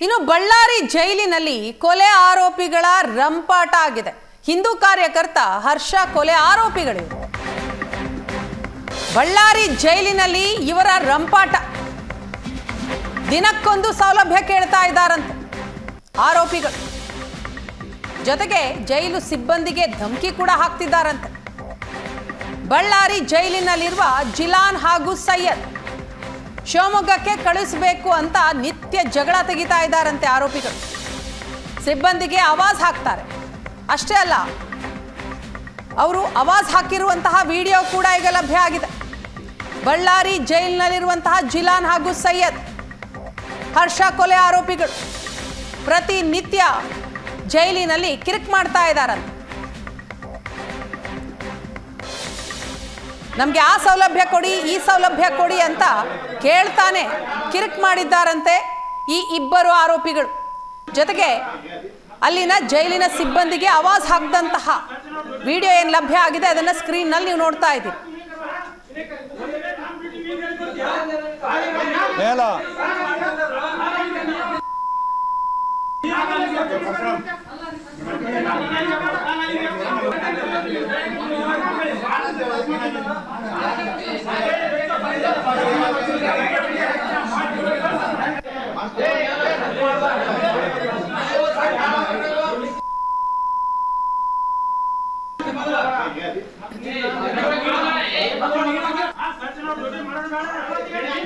ಇನ್ನು ಬಳ್ಳಾರಿ ಜೈಲಿನಲ್ಲಿ ಕೊಲೆ ಆರೋಪಿಗಳ ರಂಪಾಟ ಆಗಿದೆ. ಹಿಂದೂ ಕಾರ್ಯಕರ್ತ ಹರ್ಷ ಕೊಲೆ ಆರೋಪಿಗಳಿವೆ. ಬಳ್ಳಾರಿ ಜೈಲಿನಲ್ಲಿ ಇವರ ರಂಪಾಟ. ದಿನಕ್ಕೊಂದು ಸೌಲಭ್ಯ ಕೇಳ್ತಾ ಇದ್ದಾರಂತೆ ಆರೋಪಿಗಳು. ಜೊತೆಗೆ ಜೈಲು ಸಿಬ್ಬಂದಿಗೆ ಧಮಕಿ ಕೂಡ ಹಾಕ್ತಿದ್ದಾರಂತೆ. ಬಳ್ಳಾರಿ ಜೈಲಿನಲ್ಲಿರುವ ಜಿಲಾನ್ ಹಾಗೂ ಸೈಯದ್. ಶಿವಮೊಗ್ಗಕ್ಕೆ ಕಳಿಸಬೇಕು ಅಂತ ನಿತ್ಯ ಜಗಳ ತೆಗಿತಾ ಇದ್ದಾರಂತೆ ಆರೋಪಿಗಳು. ಸಿಬ್ಬಂದಿಗೆ ಆವಾಜ್ ಹಾಕ್ತಾರೆ. ಅಷ್ಟೇ ಅಲ್ಲ, ಅವರು ಆವಾಜ್ ಹಾಕಿರುವಂತಹ ವಿಡಿಯೋ ಕೂಡ ಈಗ ಲಭ್ಯ ಆಗಿದೆ. ಬಳ್ಳಾರಿ ಜೈಲಿನಲ್ಲಿರುವಂತಹ ಜಿಲಾನ್ ಹಾಗೂ ಸೈಯದ್, ಹರ್ಷ ಕೊಲೆ ಆರೋಪಿಗಳು ಪ್ರತಿನಿತ್ಯ ಜೈಲಿನಲ್ಲಿ ಕಿರಿಕ್ ಮಾಡ್ತಾ ಇದ್ದಾರಂತೆ. ನಮಗೆ ಆ ಸೌಲಭ್ಯ ಕೊಡಿ, ಈ ಸೌಲಭ್ಯ ಕೊಡಿ ಅಂತ ಕೇಳ್ತಾನೆ, ಕಿರಿಕ್ ಮಾಡಿದ್ದಾರಂತೆ ಈ ಇಬ್ಬರು ಆರೋಪಿಗಳು. ಜೊತೆಗೆ ಅಲ್ಲಿನ ಜೈಲಿನ ಸಿಬ್ಬಂದಿಗೆ ಆವಾಜ್ ಹಾಕಿದಂತಹ ವಿಡಿಯೋ ಏನು ಲಭ್ಯ ಆಗಿದೆ ಅದನ್ನು ಸ್ಕ್ರೀನ್ನಲ್ಲಿ ನೀವು ನೋಡ್ತಾ ಇದ್ದೀರಿ. ಮೇಲ.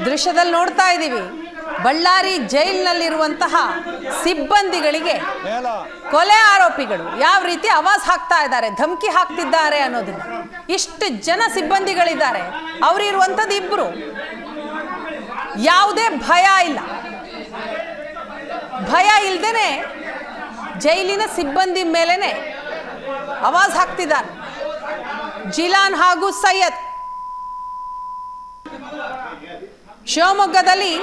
ದೃಶ್ಯದಲ್ಲಿ ನೋಡ್ತಾ ಇದ್ದೀವಿ. ಬಳ್ಳಾರಿ ಜೈಲ್ನಲ್ಲಿರುವಂತಹ ಸಿಬ್ಬಂದಿಗಳಿಗೆ ಕೊಲೆ ಆರೋಪಿಗಳು ಯಾವ ರೀತಿ ಆವಾಜ್ ಹಾಕ್ತಾ ಇದ್ದಾರೆ ಧಮಕಿ ಹಾಕ್ತಿದ್ದಾರೆ ಅನ್ನೋದನ್ನ. ಇಷ್ಟು ಜನ ಸಿಬ್ಬಂದಿಗಳಿದ್ದಾರೆ? ಅವರಿರುವಂಥದ್ದು ಇಬ್ಬರು ಯಾವುದೇ ಭಯ ಇಲ್ಲ. ಭಯ ಇಲ್ದೇನೆ ಜೈಲಿನ ಸಿಬ್ಬಂದಿ ಮೇಲೇನೆ ಅವಾಜ್ ಹಾಕ್ತಿದ್ದಾರೆ. ಜಿಲಾನ್ ಹಾಗೂ ಸೈಯದ್. ಶಿವಮೊಗ್ಗದಲ್ಲಿ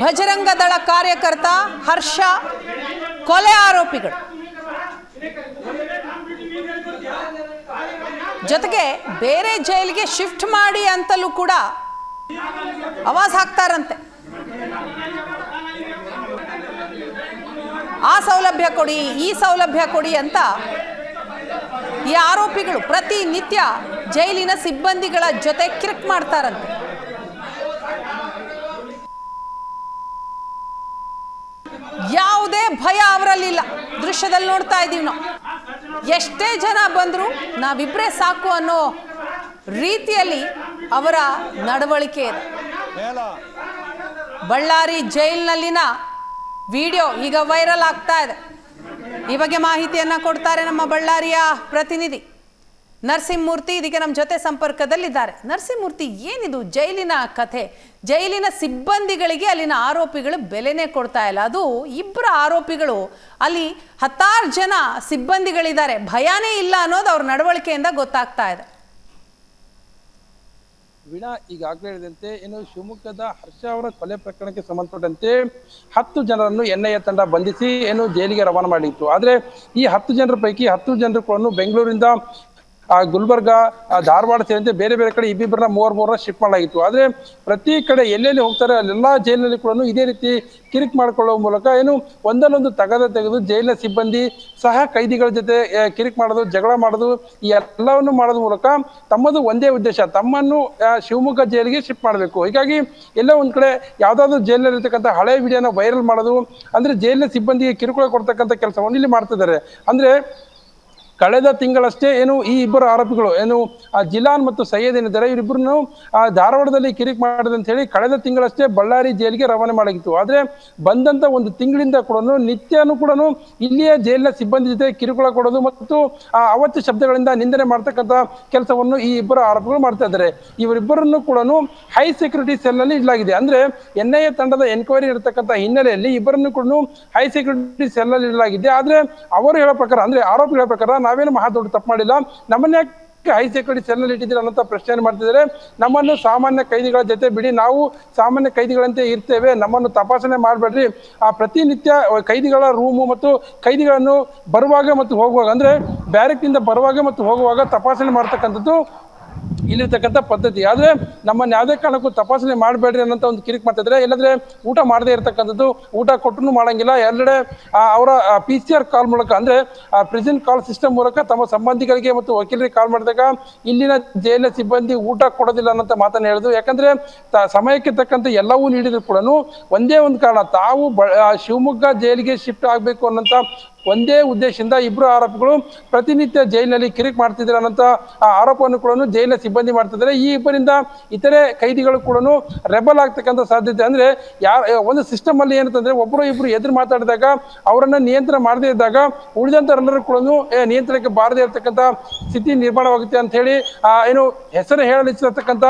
ಭಜರಂಗ ದಳ ಕಾರ್ಯಕರ್ತ ಹರ್ಷ, ಕೊಲೆ ಆರೋಪಿಗಳು. ಜೊತೆಗೆ ಬೇರೆ ಜೈಲಿಗೆ ಶಿಫ್ಟ್ ಮಾಡಿ ಅಂತಲೂ ಕೂಡ ಅವಾಜ್ ಹಾಕ್ತಾರಂತೆ. ಆ ಸೌಲಭ್ಯ ಕೊಡಿ, ಈ ಸೌಲಭ್ಯ ಕೊಡಿ ಅಂತ ಈ ಆರೋಪಿಗಳು ಪ್ರತಿನಿತ್ಯ ಜೈಲಿನ ಸಿಬ್ಬಂದಿಗಳ ಜೊತೆ ಕಿರಿಕ್ ಮಾಡ್ತಾರಂತೆ. ಯಾವುದೇ ಭಯ ಅವರಲ್ಲಿಲ್ಲ. ದೃಶ್ಯದಲ್ಲಿ ನೋಡ್ತಾ ಇದ್ದೀವಿ ನಾವು. ಎಷ್ಟೇ ಜನ ಬಂದರೂ ನಾವಿಬ್ಬರೇ ಸಾಕು ಅನ್ನೋ ರೀತಿಯಲ್ಲಿ ಅವರ ನಡವಳಿಕೆ ಇದೆ. ಬಳ್ಳಾರಿ ಜೈಲ್ನಲ್ಲಿನ ವಿಡಿಯೋ ಈಗ ವೈರಲ್ ಆಗ್ತಾ ಇದೆ. ಈ ಬಗ್ಗೆ ಮಾಹಿತಿಯನ್ನು ಕೊಡ್ತಾರೆ ನಮ್ಮ ಬಳ್ಳಾರಿಯ ಪ್ರತಿನಿಧಿ ನರಸಿಂಹಮೂರ್ತಿ ಇದಕ್ಕೆ ನಮ್ಮ ಜೊತೆ ಸಂಪರ್ಕದಲ್ಲಿದ್ದಾರೆ. ನರಸಿಂಹಮೂರ್ತಿ ಏನಿದು ಜೈಲಿನ ಕಥೆ? ಜೈಲಿನ ಸಿಬ್ಬಂದಿಗಳಿಗೆ ಅಲ್ಲಿನ ಆರೋಪಿಗಳು ಬೆಲೆನೇ ಕೊಡ್ತಾ ಇಲ್ಲ. ಅದು ಇಬ್ಬರ ಆರೋಪಿಗಳು. ಅಲ್ಲಿ ಹತ್ತಾರು ಜನ ಸಿಬ್ಬಂದಿಗಳಿದ್ದಾರೆ. ಭಯಾನೇ ಇಲ್ಲ ಅನ್ನೋದು ಅವ್ರ ನಡವಳಿಕೆಯಿಂದ ಗೊತ್ತಾಗ್ತಾ ಇದೆ. ವೀಣಾ, ಈಗಾಗಲೇ ಹೇಳಿದಂತೆ ಏನು ಶಿವಮೊಗ್ಗದ ಹರ್ಷ ಅವರ ಕೊಲೆ ಪ್ರಕರಣಕ್ಕೆ ಸಂಬಂಧಪಟ್ಟಂತೆ ಹತ್ತು ಜನರನ್ನು ಎನ್ಐಎ ತಂಡ ಬಂಧಿಸಿ ಏನು ಜೈಲಿಗೆ ರವಾನೆ ಮಾಡಿತ್ತು. ಆದರೆ ಈ ಹತ್ತು ಜನರ ಪೈಕಿ ಹತ್ತು ಜನರು ಬೆಂಗಳೂರಿಂದ ಆ ಗುಲ್ಬರ್ಗ ಧಾರವಾಡ ಸೇರಿದಂತೆ ಬೇರೆ ಬೇರೆ ಕಡೆ ಇಬ್ಬಿಬ್ಬರನ್ನ ಮೂವರ್ ಮೂರನ್ನ ಶಿಫ್ಟ್ ಮಾಡಲಾಗಿತ್ತು. ಆದ್ರೆ ಪ್ರತಿ ಕಡೆ ಎಲ್ಲೆಲ್ಲಿ ಹೋಗ್ತಾರೆ ಅಲ್ಲೆಲ್ಲ ಜೈಲಿನಲ್ಲಿ ಕೂಡ ಇದೇ ರೀತಿ ಕಿರಿಕ್ ಮಾಡಿಕೊಳ್ಳುವ ಮೂಲಕ ಏನು ಒಂದಲ್ಲೊಂದು ತಗದ ತೆಗೆದು ಜೈಲಿನ ಸಿಬ್ಬಂದಿ ಸಹ ಕೈದಿಗಳ ಜೊತೆ ಕಿರಿಕ್ ಮಾಡೋದು, ಜಗಳ ಮಾಡೋದು, ಈ ಎಲ್ಲವನ್ನು ಮಾಡೋದ್ರ ಮೂಲಕ ತಮ್ಮದು ಒಂದೇ ಉದ್ದೇಶ, ತಮ್ಮನ್ನು ಶಿವಮೊಗ್ಗ ಜೈಲಿಗೆ ಶಿಫ್ಟ್ ಮಾಡಬೇಕು. ಹೀಗಾಗಿ ಎಲ್ಲ ಒಂದ್ ಕಡೆ ಯಾವ್ದಾದ್ರು ಜೈಲಿನಲ್ಲಿ ಇರ್ತಕ್ಕಂಥ ಹಳೆ ವಿಡಿಯೋನ ವೈರಲ್ ಮಾಡೋದು, ಅಂದ್ರೆ ಜೈಲಿನ ಸಿಬ್ಬಂದಿಗೆ ಕಿರುಕುಳ ಕೊಡ್ತಕ್ಕಂಥ ಕೆಲಸವನ್ನು ಇಲ್ಲಿ ಮಾಡ್ತಿದ್ದಾರೆ. ಅಂದ್ರೆ ಕಳೆದ ತಿಂಗಳಷ್ಟೇ ಏನು ಈ ಇಬ್ಬರು ಆರೋಪಿಗಳು ಏನು, ಆ ಜಿಲಾನ್ ಮತ್ತು ಸೈಯದ್ ಏನಿದ್ದಾರೆ ಇವರಿಬ್ಬರನ್ನು ಆ ಧಾರವಾಡದಲ್ಲಿ ಕಿರಿಕ್ ಮಾಡಿದೆ ಅಂತ ಹೇಳಿ ಕಳೆದ ತಿಂಗಳಷ್ಟೇ ಬಳ್ಳಾರಿ ಜೈಲಿಗೆ ರವಾನೆ ಮಾಡಾಗಿತ್ತು ಆದ್ರೆ ಬಂದಂತ ಒಂದು ತಿಂಗಳಿಂದ ಕೂಡ ನಿತ್ಯನೂ ಕೂಡ ಇಲ್ಲಿಯ ಜೈಲಿನ ಸಿಬ್ಬಂದಿ ಜೊತೆ ಕಿರುಕುಳ ಕೊಡೋದು ಮತ್ತು, ಆ ಅವತ್ತು ಶಬ್ದಗಳಿಂದ ನಿಂದನೆ ಮಾಡ್ತಕ್ಕಂಥ ಕೆಲಸವನ್ನು ಈ ಇಬ್ಬರು ಆರೋಪಿಗಳು ಮಾಡ್ತಾ ಇದ್ದಾರೆ. ಇವರಿಬ್ಬರನ್ನು ಕೂಡ ಹೈ ಸೆಕ್ಯೂರಿಟಿ ಸೆಲ್ನಲ್ಲಿ ಇಡಲಾಗಿದೆ. ಅಂದ್ರೆ ಎನ್ ಐ ಎ ತಂಡದ ಎನ್ಕ್ವೈರಿ ಇರತಕ್ಕಂಥ ಹಿನ್ನೆಲೆಯಲ್ಲಿ ಇಬ್ಬರನ್ನು ಕೂಡ ಹೈ ಸೆಕ್ಯೂರಿಟಿ ಸೆಲ್ನಲ್ಲಿ ಇಡಲಾಗಿದೆ. ಆದ್ರೆ ಅವರು ಹೇಳೋ ಪ್ರಕಾರ, ಅಂದ್ರೆ ಆರೋಪಿ ಹೇಳೋ ಪ್ರಕಾರ ನಾವೇನು ಮಹಾ ದೊಡ್ಡ ತಪ್ಪು ಮಾಡಿಲ್ಲ. ನಮ್ಮನ್ನ ಹೈ ಸೆಕ್ಯೂರಿಟಿ ಸೆಲ್ನಲ್ಲಿ ಇಟ್ಟಿದ್ದೀರಾ ಅನ್ನೋ ಪ್ರಶ್ನೆಯನ್ನು ಮಾಡ್ತಿದ್ದಾರೆ? ನಮ್ಮನ್ನು ಸಾಮಾನ್ಯ ಕೈದಿಗಳ ಜೊತೆ ಬಿಡಿ. ನಾವು ಸಾಮಾನ್ಯ ಕೈದಿಗಳಂತೆ ಇರ್ತೇವೆ. ನಮ್ಮನ್ನು ತಪಾಸಣೆ ಮಾಡಬೇಡ್ರಿ. ಆ ಪ್ರತಿನಿತ್ಯ ಕೈದಿಗಳ ರೂಮು ಮತ್ತು ಕೈದಿಗಳನ್ನು ಬರುವಾಗ ಮತ್ತು ಹೋಗುವಾಗ, ಅಂದ್ರೆ ಬ್ಯಾರೆಕ್ನಿಂದ ಬರುವಾಗ ಮತ್ತು ಹೋಗುವಾಗ ತಪಾಸಣೆ ಮಾಡ್ತಕ್ಕಂಥದ್ದು ಇಲ್ಲಿರ್ತಕ್ಕಂಥ ಪದ್ಧತಿ. ಆದ್ರೆ ನಮ್ಮನ್ನ ಯಾವುದೇ ಕಾರಣಕ್ಕೂ ತಪಾಸಣೆ ಮಾಡಬೇಡ್ರಿ ಅನ್ನೋಂಥ ಒಂದು ಕಿರಿಕ್ ಮಾಡ್ತಿದ್ರೆ, ಇಲ್ಲದ್ರೆ ಊಟ ಮಾಡದೇ ಇರತಕ್ಕಂಥದ್ದು ಊಟ ಕೊಟ್ಟರು ಮಾಡಂಗಿಲ್ಲ. ಎಲ್ಲೆಡೆ ಅವರ ಪಿ ಸಿ ಆರ್ ಕಾಲ್ ಮೂಲಕ ಅಂದ್ರೆ ಪ್ರೆಸೆಂಟ್ ಕಾಲ್ ಸಿಸ್ಟಮ್ ಮೂಲಕ ತಮ್ಮ ಸಂಬಂಧಿಕರಿಗೆ ಮತ್ತು ವಕೀಲರಿಗೆ ಕಾಲ್ ಮಾಡಿದಾಗ ಇಲ್ಲಿನ ಜೈಲಿನ ಸಿಬ್ಬಂದಿ ಊಟ ಕೊಡೋದಿಲ್ಲ ಅನ್ನೋಂಥ ಮಾತನ್ನ ಹೇಳಿದ್ರು. ಯಾಕಂದ್ರೆ ಸಮಯಕ್ಕೆ ತಕ್ಕಂಥ ಎಲ್ಲವೂ ನೀಡಿದ್ರು ಕೂಡ ಒಂದೇ ಒಂದು ಕಾರಣ, ತಾವು ಬ- ಶಿವಮೊಗ್ಗ ಜೈಲಿಗೆ ಶಿಫ್ಟ್ ಆಗಬೇಕು ಅನ್ನೋಂಥ ಒಂದೇ ಉದ್ದೇಶದಿಂದ ಇಬ್ಬರು ಆರೋಪಿಗಳು ಪ್ರತಿನಿತ್ಯ ಜೈಲಿನಲ್ಲಿ ಕಿರಿಕ್ ಮಾಡ್ತಿದ್ರು ಅನ್ನೋಂಥ ಆರೋಪವನ್ನು ಕೂಡ ಜೈಲಿನ ಸಿಬ್ಬಂದಿ ಮಾಡ್ತಿದ್ದಾರೆ. ಈ ಇಬ್ಬರಿಂದ ಇತರೆ ಕೈದಿಗಳು ಕೂಡ ರೆಬಲ್ ಆಗ್ತಕ್ಕಂಥ ಸಾಧ್ಯತೆ ಅಂದ್ರೆ ಯಾರ ಒಂದು ಸಿಸ್ಟಮ್ ಅಲ್ಲಿ ಏನಂತಂದ್ರೆ ಒಬ್ಬರು ಇಬ್ರು ಎದುರು ಮಾತಾಡಿದಾಗ ಅವರನ್ನು ನಿಯಂತ್ರಣ ಮಾಡದೇ ಇದ್ದಾಗ ಉಳಿದಂಥವರೆಲ್ಲರೂ ಕೂಡ ನಿಯಂತ್ರಣಕ್ಕೆ ಬಾರದೇ ಇರತಕ್ಕಂಥ ಸ್ಥಿತಿ ನಿರ್ಮಾಣವಾಗುತ್ತೆ ಆ, ಏನು ಹೆಸರು ಹೇಳಲಿಚ್ಚಿರತಕ್ಕಂಥ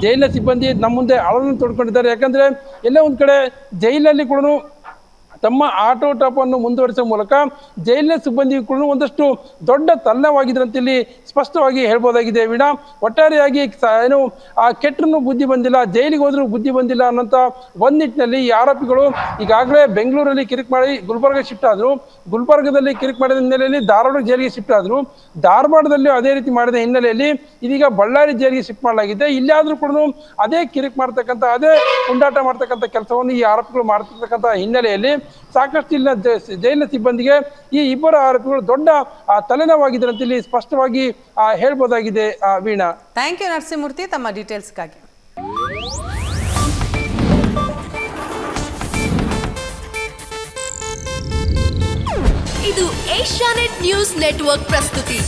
ಜೈಲಿನ ಸಿಬ್ಬಂದಿ ನಮ್ಮ ಮುಂದೆ ಅಳವನ್ನು ತೊಡ್ಕೊಂಡಿದ್ದಾರೆ. ಯಾಕಂದ್ರೆ ಎಲ್ಲ ಒಂದು ಕಡೆ ಜೈಲಲ್ಲಿ ಕೂಡ ತಮ್ಮ ಆಟೋ ಟಾಪನ್ನು ಮುಂದುವರಿಸುವ ಮೂಲಕ ಜೈಲಿನ ಸಿಬ್ಬಂದಿ ಕೂಡ ಒಂದಷ್ಟು ದೊಡ್ಡ ತಲ್ಲವಾಗಿದ್ರೆ ಅಂತ ಇಲ್ಲಿ ಸ್ಪಷ್ಟವಾಗಿ ಹೇಳ್ಬೋದಾಗಿದೆ ವೀಣಾ. ಒಟ್ಟಾರೆಯಾಗಿ ಏನು, ಆ ಕೆಟ್ಟರು ಬುದ್ಧಿ ಬಂದಿಲ್ಲ, ಜೈಲಿಗೆ ಹೋದ್ರೂ ಬುದ್ಧಿ ಬಂದಿಲ್ಲ ಅನ್ನೋಂಥ ಒಂದ್ ನಿಟ್ಟಿನಲ್ಲಿ ಈ ಆರೋಪಿಗಳು ಈಗಾಗಲೇ ಬೆಂಗಳೂರಲ್ಲಿ ಕಿರಿಕ್ ಮಾಡಿ ಗುಲ್ಬರ್ಗ ಶಿಫ್ಟ್ ಆದ್ರು. ಗುಲ್ಬರ್ಗದಲ್ಲಿ ಕಿರಿಕ್ ಮಾಡಿದ ಹಿನ್ನೆಲೆಯಲ್ಲಿ ಧಾರವಾಡ ಜೈಲಿಗೆ ಶಿಫ್ಟ್ ಆದ್ರು. ಧಾರವಾಡದಲ್ಲಿ ಅದೇ ರೀತಿ ಮಾಡಿದ ಹಿನ್ನೆಲೆಯಲ್ಲಿ ಇದೀಗ ಬಳ್ಳಾರಿ ಜೈಲಿಗೆ ಶಿಫ್ಟ್ ಮಾಡಲಾಗಿದೆ. ಇಲ್ಲಾದ್ರೂ ಕೂಡ ಅದೇ ಕಿರಿಕ್ ಮಾಡ್ತಕ್ಕಂಥ, ಅದೇ ಪುಂಡಾಟ ಮಾಡ್ತಕ್ಕಂಥ ಕೆಲಸವನ್ನು ಈ ಆರೋಪಿಗಳು ಮಾಡ್ತಿರ್ತಕ್ಕಂಥ ಹಿನ್ನೆಲೆಯಲ್ಲಿ ಸಾಕಷ್ಟು ಇಲ್ಲಿನ ಜೈಲಿನ ಸಿಬ್ಬಂದಿಗೆ ಈ ಇಬ್ಬರು ಆರೋಪಿಗಳು ದೊಡ್ಡ ತಲೆನೋವಾಗಿದೆ ತಲೆನೋವಾಗಿದ್ದಾರೆ ಅಂತ ಇಲ್ಲಿ ಸ್ಪಷ್ಟವಾಗಿ ಹೇಳ್ಬೋದಾಗಿದೆ ವೀಣಾ. Thank you Narasimhamurthy. ತಮ್ಮ ಡೀಟೇಲ್ಸ್ಗಾಗಿ. ಇದು ಏಷ್ಯಾನೆಟ್ ನ್ಯೂಸ್ ನೆಟ್ವರ್ಕ್ ಪ್ರಸ್ತುತಿ.